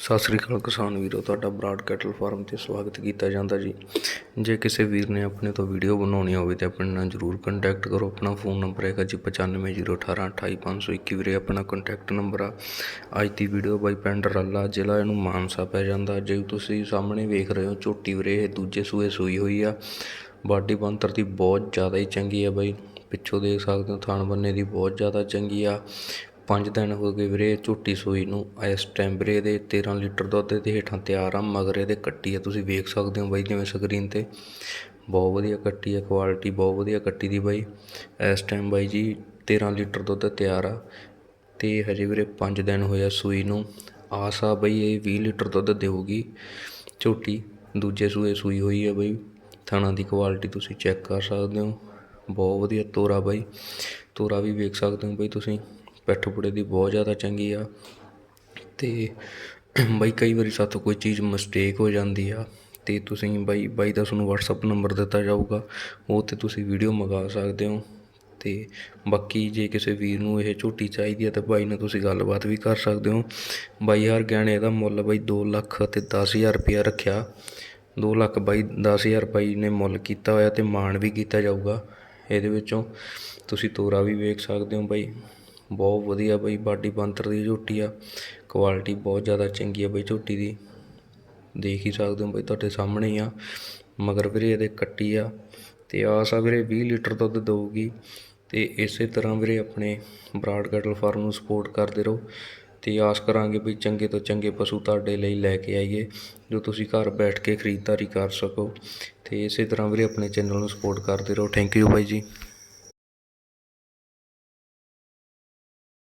ਸਤਿ ਸ੍ਰੀ ਅਕਾਲ ਕਿਸਾਨ ਵੀਰੋ, ਤੁਹਾਡਾ ਬਰਾਡ ਕੈਟਲ ਫਾਰਮ ਤੇ ਸਵਾਗਤ ਕੀਤਾ ਜਾਂਦਾ ਜੀ। ਜੇ ਕਿਸੇ ਵੀਰ ਨੇ ਆਪਣੇ ਤੋਂ ਵੀਡੀਓ ਬਣਾਉਣੀ ਹੋਵੇ ਤੇ ਆਪਣੇ ਨਾਲ ਜਰੂਰ ਕੰਟੈਕਟ ਕਰੋ। ਆਪਣਾ ਫੋਨ ਨੰਬਰ ਹੈਗਾ ਜੀ 9501828521 ਵੀਰੇ, ਆਪਣਾ ਕੰਟੈਕਟ ਨੰਬਰ ਆ। ਅੱਜ ਦੀ ਵੀਡੀਓ ਬਾਈ ਪਿੰਡ ਰੱਲਾ ਜ਼ਿਲ੍ਹਾ, ਇਹਨੂੰ ਮਾਨਸਾ ਪੈ ਜਾਂਦਾ। ਜੇ ਤੁਸੀਂ ਸਾਹਮਣੇ ਵੇਖ ਰਹੇ ਹੋ, ਝੋਟੀ ਵੀਰੇ, ਇਹ ਦੂਜੇ ਸੂਏ ਸੂਈ ਹੋਈ ਆ। ਬਾਡੀ ਬੰਤਰ ਦੀ ਬਹੁਤ ਜ਼ਿਆਦਾ ਹੀ ਚੰਗੀ ਆ ਬਾਈ। ਪਿੱਛੋਂ ਦੇਖ ਸਕਦੇ ਹੋ ਥਾਣ ਬੰਨੇ ਦੀ ਬਹੁਤ ਜ਼ਿਆਦਾ ਚੰਗੀ ਆ। ਪੰਜ ਦਿਨ ਹੋ ਗਏ ਵੀਰੇ, ਝੋਟੀ ਸੂਈ ਨੂੰ। ਇਸ ਟਾਈਮ ਵੀਰੇ ਇਹਦੇ 13 ਲੀਟਰ ਦੁੱਧ ਦੇ ਹੇਠਾਂ ਤਿਆਰ ਆ, ਮਗਰ ਇਹਦੇ ਕੱਟੀ ਆ, ਤੁਸੀਂ ਵੇਖ ਸਕਦੇ ਹੋ ਬਾਈ ਜਿਵੇਂ ਸਕਰੀਨ ਤੇ। ਬਹੁਤ ਵਧੀਆ ਕੱਟੀ ਆ ਕੁਆਲਿਟੀ ਬਹੁਤ ਵਧੀਆ ਕੱਟੀ ਦੀ ਬਾਈ। ਇਸ ਟਾਈਮ ਬਾਈ ਜੀ 13 ਲੀਟਰ ਦੁੱਧ ਤਿਆਰ ਆ। ਤੇ ਹਜੇ ਵੀਰੇ 5 ਦਿਨ ਹੋਇਆ ਸੂਈ ਨੂੰ। ਆਸ ਆ ਬਈ ਇਹ 20 ਲੀਟਰ ਦੁੱਧ ਦੇਊਗੀ ਝੋਟੀ। ਦੂਜੇ ਸੂਏ ਸੂਈ ਹੋਈ ਆ ਬਈ। ਥਣਾ ਦੀ ਕੁਆਲਿਟੀ ਤੁਸੀਂ ਚੈੱਕ ਕਰ ਸਕਦੇ ਹੋ। ਬਹੁਤ ਵਧੀਆ ਤੋਰਾ ਬਾਈ। ਤੋਰਾ ਵੀ ਵੇਖ ਸਕਦੇ ਹੋ ਬਈ ਤੁਸੀਂ। ਪਿੱਠ ਦੀ ਬਹੁਤ ਜ਼ਿਆਦਾ ਚੰਗੀ ਆ। ਅਤੇ ਬਾਈ ਕਈ ਵਾਰੀ ਸਾਥੋਂ ਕੋਈ ਚੀਜ਼ ਮਿਸਟੇਕ ਹੋ ਜਾਂਦੀ ਆ ਅਤੇ ਤੁਸੀਂ ਬਾਈ ਬਾਈ ਦਾ ਤੁਹਾਨੂੰ ਵਟਸਐਪ ਨੰਬਰ ਦਿੱਤਾ ਜਾਊਗਾ, ਉਹ ਤੇ ਤੁਸੀਂ ਵੀਡੀਓ ਮੰਗਾ ਸਕਦੇ ਹੋ। ਅਤੇ ਬਾਕੀ ਜੇ ਕਿਸੇ ਵੀਰ ਨੂੰ ਇਹ ਝੋਟੀ ਚਾਹੀਦੀ ਹੈ ਤਾਂ ਬਾਈ ਨਾਲ ਤੁਸੀਂ ਗੱਲਬਾਤ ਵੀ ਕਰ ਸਕਦੇ ਹੋ। ਬਾਈ ਹਰ ਗਹਿਣੇ ਇਹਦਾ ਮੁੱਲ ਬਾਈ 2 ਲੱਖ ਤੇ 10000 ਰੁਪਇਆ ਰੱਖਿਆ। 2 ਲੱਖ ਬਾਈ 10000 ਬਾਈ ਨੇ ਮੁੱਲ ਕੀਤਾ ਹੋਇਆ ਤੇ ਮਾਣ ਵੀ ਕੀਤਾ ਜਾਊਗਾ। ਇਹਦੇ ਵਿੱਚੋਂ ਤੁਸੀਂ ਤੋਰਾ ਵੀ ਵੇਖ ਸਕਦੇ ਹੋ ਬਾਈ। ਬਹੁਤ ਵਧੀਆ ਬਈ, ਬਾਡੀ ਬੰਤਰ ਦੀ ਝੋਟੀ ਆ। ਕੁਆਲਿਟੀ ਬਹੁਤ ਜ਼ਿਆਦਾ ਚੰਗੀ ਆ ਬਈ ਝੋਟੀ ਦੀ। ਦੇਖ ਹੀ ਸਕਦੇ ਹੋ ਬਈ, ਤੁਹਾਡੇ ਸਾਹਮਣੇ ਹੀ ਆ। ਮਗਰ ਵੀਰੇ ਇਹਦੇ ਕੱਟੀ ਆ ਤੇ ਆਸ ਆ ਵੀਰੇ 20 ਲੀਟਰ ਦੁੱਧ ਦੇਊਗੀ ਤੇ ਇਸੇ ਤਰ੍ਹਾਂ ਵੀਰੇ ਆਪਣੇ ਬਰਾਡ ਕੈਟਲ ਫਾਰਮ ਨੂੰ ਸਪੋਰਟ ਕਰਦੇ ਰਹੋ ਤੇ ਆਸ ਕਰਾਂਗੇ ਵੀ ਚੰਗੇ ਤੋਂ ਚੰਗੇ ਪਸ਼ੂ ਤੁਹਾਡੇ ਲਈ ਲੈ ਕੇ ਆਈਏ, ਜੋ ਤੁਸੀਂ ਘਰ ਬੈਠ ਕੇ ਖਰੀਦਦਾਰੀ ਕਰ ਸਕੋ। ਤੇ ਇਸੇ ਤਰ੍ਹਾਂ ਵੀਰੇ ਆਪਣੇ ਚੈਨਲ ਨੂੰ ਸਪੋਰਟ ਕਰਦੇ ਰਹੋ। ਥੈਂਕ ਯੂ ਬਾਈ ਜੀ।